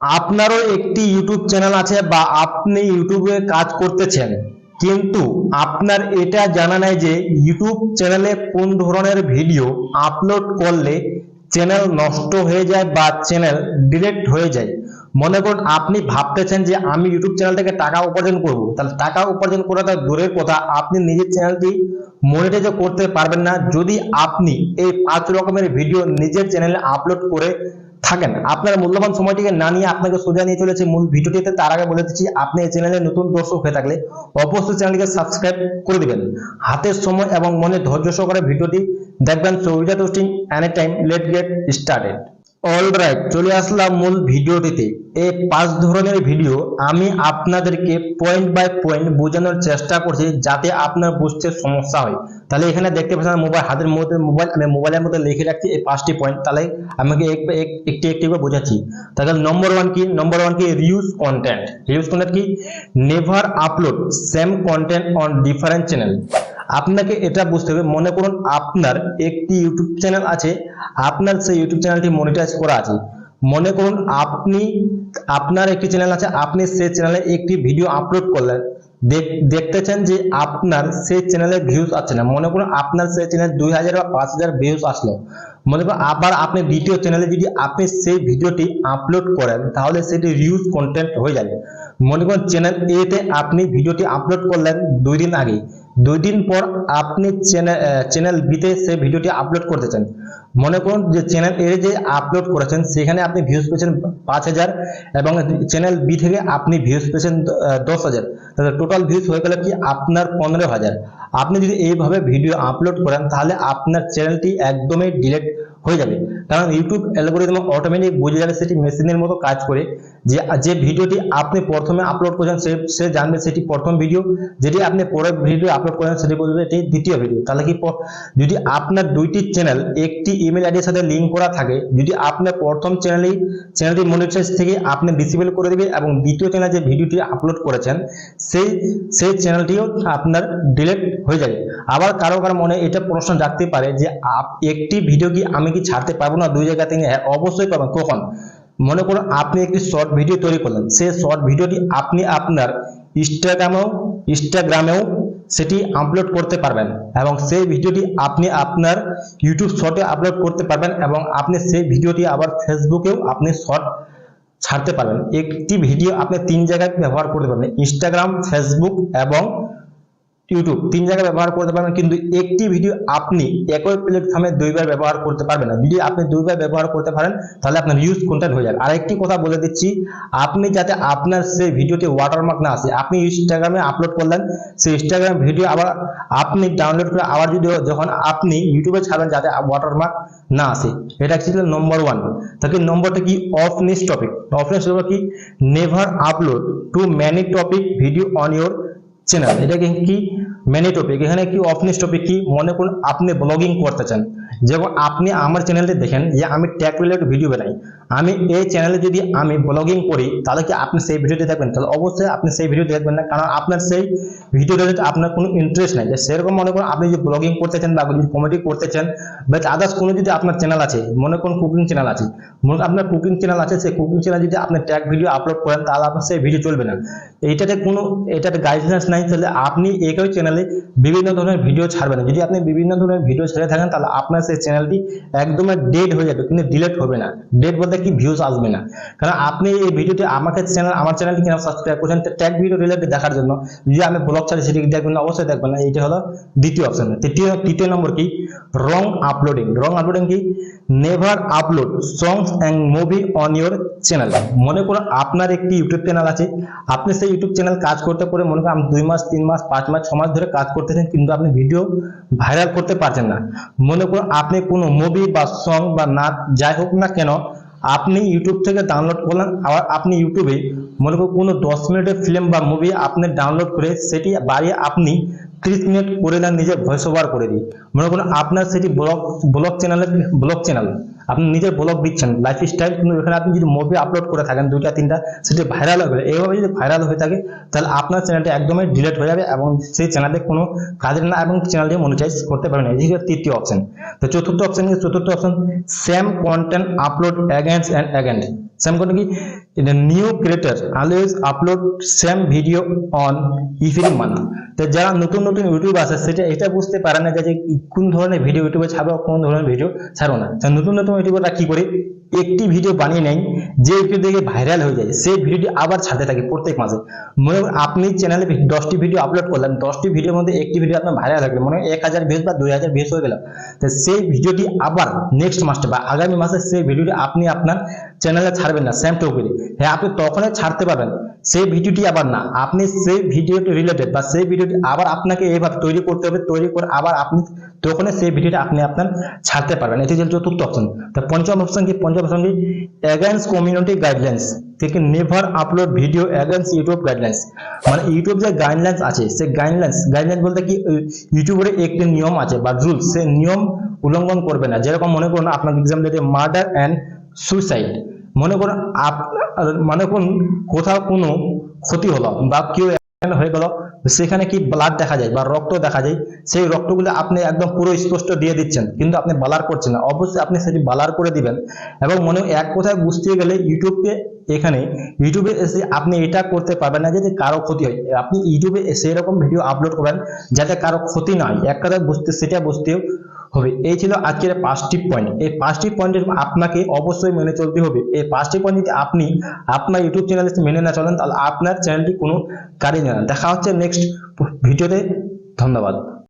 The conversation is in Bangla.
আপনারও একটি ইউটিউব চ্যানেল আছে বা আপনি ইউটিউবে কাজ করতেছেন, কিন্তু আপনার এটা জানা নাই যে ইউটিউব চ্যানেলে কোন ধরনের ভিডিও আপলোড করলে চ্যানেল নষ্ট হয়ে যায় বা চ্যানেল ডিলেট হয়ে যায়। মনে করুন, আপনি ভাবতেছেন যে আমি ইউটিউব চ্যানেল থেকে টাকা উপার্জন করব, তাহলে টাকা উপার্জন করাটা দূরের কথা, আপনি নিজের চ্যানেলটি মনিটাইজ করতে পারবেন না। যদি আপনি এই পাঁচ রকমের ভিডিও নিজের চ্যানেলে আপলোড করে থাকেন। আপনার মূল্যবান সময়টিকে না নিয়ে আপনাকে সোজা নিয়ে চলেছে মূল ভিডিওটিতে, তার আগে বলে দিচ্ছি, আপনি এই চ্যানেলে নতুন দর্শক হয়ে থাকলে অবশ্যই চ্যানেলটিকে সাবস্ক্রাইব করে দিবেন। হাতের সময় এবং মনে ধৈর্য সহকারে ভিডিওটি দেখবেন। So without wasting any time let get started alright চলে আসলাম মূল ভিডিওটিতে। এই পাঁচ ধরনের ভিডিও আমি আপনাদেরকে পয়েন্ট বাই পয়েন্ট বোঝানোর চেষ্টা করছি, যাতে আপনার বুঝতে সমস্যা হয়। তাহলে এখানে দেখতে পাচ্ছেন মোবাইল হাতের মধ্যে মোবাইল আমি মোবাইলের মধ্যে লিখে রাখছি এই পাঁচটি পয়েন্ট তাহলে আমাকে এক- এক- একটি একটি করে বোঝাচ্ছি। তাহলে নম্বর ওয়ান কি? নম্বর ওয়ান কি? রিউজ কন্টেন্ট রিউজ কন্টেন্ট কি? Never upload same content on different channel আপনাকে এটা বুঝতে হবে। মনে করুন আপনার একটি ইউটিউব চ্যানেল আছে, আপনার সেই ইউটিউব চ্যানেলটি মনিটাইজ করা আছে। মনে করুন আপনি, আপনার একটি চ্যানেল আছে, আপনি সেই চ্যানেলে একটি ভিডিও আপলোড করলেন। দেখতেছেন যে আপনার সেই চ্যানেলে ভিউজ আসছে না। মনে করুন আপনার সেই চ্যানেল দুই হাজার বা পাঁচ হাজার ভিউজ আসলো। মনে করুন আবার আপনি দ্বিতীয় চ্যানেলে যদি আপনি সেই ভিডিওটি আপলোড করেন, তাহলে সেটি রিউজ কন্টেন্ট হয়ে যাবে। মনে করুন চ্যানেল এতে আপনি ভিডিওটি আপলোড করলেন দুই দিন আগে। দুই দিন পর আপনি চ্যানেল বিতে সে ভিডিওটি আপলোড করতে চান মনে করুন যে চ্যানেল এ যে আপলোড করেছেন, সেখানে আপনি ভিউজ পেয়েছেন পাঁচ হাজার এবং চ্যানেল বি থেকে আপনি ভিউজ পেয়েছেন দশ হাজার। তাহলে টোটাল ভিউজ হয়ে গেলে কি? আপনার পনেরো হাজার। আপনি যদি এইভাবে ভিডিও আপলোড করেন, তাহলে আপনার চ্যানেলটি একদমই ডিলেট হয়ে যাবে। কারণ ইউটিউব অ্যালগোরিদম অটোমেটিক বুঝে যাবে সেটি মেশিনের মতো কাজ করে যে যে ভিডিওটি আপনি প্রথমে আপলোড করেছেন, সে সে জানবে সেটি প্রথম ভিডিও যেটি আপনি পরের ভিডিও আপলোড করেন সেটি বলবে এটি দ্বিতীয় ভিডিও তাহলে কি যদি আপনার দুইটি চ্যানেল একটি ইমেল আইডির সাথে লিঙ্ক করা থাকে, যদি আপনার প্রথম চ্যানেলেই চ্যানেলটি মনিটাইজ থেকে আপনি ডিসেবল করে দেবে এবং দ্বিতীয় চ্যানেলে যে ভিডিওটি আপলোড করেছেন, সেই সেই চ্যানেলটিও আপনার ডিলেট হয়ে যাবে। আবার কারও কারও মনে এটা প্রশ্ন জাগতে পারে যে একটি ভিডিও কি আমি কি ছাড়তে পারব না? দুই জায়গা থেকে হ্যাঁ অবশ্যই পাবেন কখন? মনে করুন, আপনি একটি শর্ট ভিডিও তৈরি করলেন। সেই শর্ট ভিডিওটি আপনি আপনার ইনস্টাগ্রামেও ইনস্টাগ্রামেও সেটি আপলোড করতে পারবেন এবং সেই ভিডিওটি আপনি আপনার ইউটিউব শর্টে আপলোড করতে পারবেন এবং আপনি সেই ভিডিওটি আবার ফেসবুকেও আপনি শর্ট ছাড়তে পারবেন। একটি ভিডিও আপনি তিন জায়গায় ব্যবহার করতে পারবেন ইনস্টাগ্রাম ফেসবুক এবং ইউটিউব তিন জায়গায় ব্যবহার করতে পারবেন, কিন্তু একটি ভিডিও আপনি একই প্ল্যাটফর্মে দুইবার ব্যবহার করতে পারবেন না। যদি আপনি দুইবার ব্যবহার করতে পারেন, তাহলে আপনার ইউজ কন্টেন্ট হয়ে যাবে। আরেকটি কথা বলে দিচ্ছি, আপনি যাতে আপনার সেই ভিডিওটি ওয়াটারমার্ক না আসে, আপনি ইনস্টাগ্রামে আপলোড করলেন, সেই ইনস্টাগ্রাম ভিডিও আবার আপনি ডাউনলোড করে আবার যদি যখন আপনি ইউটিউবে ছাড়বেন যাতে ওয়াটারমার্ক না আসে। এটা ছিল নম্বর ওয়ান তাকে নম্বরটা কি? Of niche topic of niche topic কি? Never upload too many topic video on your channel এটাকে কি? মেনি টপিক এখানে কি অফনিস টপিক কি? মনে করুন আপনি ব্লগিং করতে চান। যেমন আপনি আমার চ্যানেলটি দেখেন যে আমি ট্যাগ রিলেটেড ভিডিও বানাই আমি এই চ্যানেলে যদি আমি ব্লগিং করি তাহলে কি আপনি সেই ভিডিওটি দেখবেন তাহলে অবশ্যই আপনি সেই ভিডিও দেখবেন না কারণ আপনার সেই ভিডিও রিলেটেড আপনার কোনো ইন্টারেস্ট নাই সেরকম মনে করুন আপনি যদি ব্লগিং করতে চান বা যদি কমেডি করতে চান বা আদার্স কোনো যদি আপনার চ্যানেল আছে মনে করুন কুকিং চ্যানেল আছে মনে আপনার কুকিং চ্যানেল আছে সেই কুকিং চ্যানেল যদি আপনি ট্যাগ ভিডিও আপলোড করেন তাহলে আপনার সেই ভিডিও চলবে না এইটাতে কোনো এটাতে গাইডলাইন্স নাই তাহলে আপনি একই চ্যানেলে বিভিন্ন ধরনের ভিডিও ছাড়বেন। যদি আপনি বিভিন্ন ধরনের ভিডিও ছেড়ে থাকেন, তাহলে আপনার সেই চ্যানেলটি একদম ডেড হয়ে যাবে, কিন্তু ডিলেট হবে না। ডেড বলতে কি ভিউজ আসবে না। কারণ আপনি এই ভিডিওটি আমাকে চ্যানেল আমার চ্যানেলটি কেন সাবস্ক্রাইব করছেন ট্যাগ ভিডিও রিলেটেড দেখার জন্য যদি আমি ব্লগ ছাড়ি, সেটি দেখবেন অবশ্যই দেখবেন না। এইটা হলো দ্বিতীয় অপশন তৃতীয় তৃতীয় নম্বর কি? রং আপলোডিং রং আপলোডিং কি? Never upload songs and movie on your channel মনে করুন আপনার একটি ইউটিউব চ্যানেল আছে। আপনি সেই ইউটিউব চ্যানেল কাজ করতে করে মনে করেন দুই মাস, তিন মাস, পাঁচ মাস, ছ মাস ধরে কাজ করতেছেন কিন্তু আপনি ভিডিও ভাইরাল করতে পারছেন না। মনে করুন আপনি কোনো মুভি বা সং বা নাচ যাই হোক না কেন, আপনি ইউটিউব থেকে ডাউনলোড করলেন, আবার আপনি ইউটিউবে মনে করুন কোনো দশ মিনিটের ফিল্ম বা মুভি আপনি ডাউনলোড করে সেটি বাড়িয়ে আপনি ত্রিশ মিনিট করে দেন নিজে ভয়েস ওভার করে দিই মনে করুন, আপনার সেটি ব্লগ ব্লগ চ্যানেলে ব্লগ চ্যানেল আপনি নিজের ব্লগ দিচ্ছেন লাইফ স্টাইল কিন্তু এখানে আপনি যদি মুভি আপলোড করে থাকেন, দুইটা, তিনটা, সেটি ভাইরাল হবে। এইভাবে যদি ভাইরাল হয়ে থাকে, তাহলে আপনার চ্যানেলটা একদমই ডিলেট হয়ে যাবে এবং সেই চ্যানেলে কোনো কাজের না এবং চ্যানেলটি মনিটাইজ করতে পারবেন না। হচ্ছে তৃতীয় অপশন তো চতুর্থ অপশন চতুর্থ option same content upload again and again same কোনো কি? New creator always upload same video on every month তো যারা নতুন নতুন ইউটিউব আছে, সেটা এটা বুঝতে পারে না যে কোন ধরনের ভিডিও ইউটিউবে ছাড়বো, কোন ধরনের ভিডিও ছাড়বো না। নতুন নতুন ইউটিউবাররা কি করে? একটি ভিডিও বানিয়ে নেয়, যে ভিডিও দেখে ভাইরাল হয়ে যায়, সেই ভিডিওটি আবার ছাড়তে থাকে প্রত্যেক মাসে। মনে আপনি চ্যানেলে দশটি ভিডিও আপলোড করলেন, দশটি ভিডিওর মধ্যে একটি ভিডিও আপনার ভাইরাল হয়ে মনে হয় এক হাজার ভিউজ বা দুই হাজার ভিউজ হয়ে গেল। তো সেই ভিডিওটি আবার নেক্সট মাসে বা আগামী মাসে সেই ভিডিওটি আপনি আপনার চ্যানেলে ছাড়বেন না সেম টোকেরি হ্যাঁ আপনি তখনই ছাড়তে পারবেন। সেই ভিডিওটি আবার না, আপনি সেই ভিডিওটি রিলেটেড বা সেই ভিডিওটি আবার আপনাকে এইভাবে তৈরি করতে হবে, তৈরি করে আবার আপনি তখনই সেই ভিডিওটা আপনি আপনার ছাড়তে পারবেন। এটি চতুর্থ অপশন তো পঞ্চম অপশন কি? পঞ্চম অপশন কি? এগেন্স কমিউনিটি গাইডলাইন্স থেকে never upload video against YouTube guidelines মানে ইউটিউব যে গাইডলাইন্স আছে, সেই গাইডলাইন্স গাইডলাইন্স বলতে কি? ইউটিউবের একটি নিয়ম আছে বা রুলস সেই নিয়ম উল্লঙ্ঘন করবে না। যেরকম মনে করুন, আপনার এক্সাম দিতে মার্ডার অ্যান্ড সুইসাইড মনে করুন আপনার মনে করুন কোথাও কোনো ক্ষতি হলো বা কেউ হয়ে গেল, সেখানে কি ব্লাড দেখা যায় বা রক্ত দেখা যায়, সেই রক্তগুলো আপনি একদম পুরো স্পষ্ট দিয়ে দিচ্ছেন, কিন্তু আপনি বালার করছেন না। অবশ্যই আপনি সেটি বালার করে দিবেন। এবং মনে এক কথায় বুঝতে গেলে ইউটিউবকে এখানে ইউটিউবে এসে আপনি এটা করতে পারবেন না যাতে কারও ক্ষতি হয়। আপনি ইউটিউবে সেই রকম ভিডিও আপলোড করবেন যাতে কারও ক্ষতি না হয়। এক কথায় বুঝতে, সেটা বুঝতেও হবে। এই ছিল আজকের পাঁচটি পয়েন্ট এই পাঁচটি পয়েন্টের আপনাকে অবশ্যই মেনে চলতে হবে। এই পাঁচটি পয়েন্ট যদি আপনি আপনার ইউটিউব চ্যানেলে মেনে না চলেন, তাহলে আপনার চ্যানেলটি কোনো কাজে না। দেখা হচ্ছে নেক্সট ভিডিওতে ধন্যবাদ।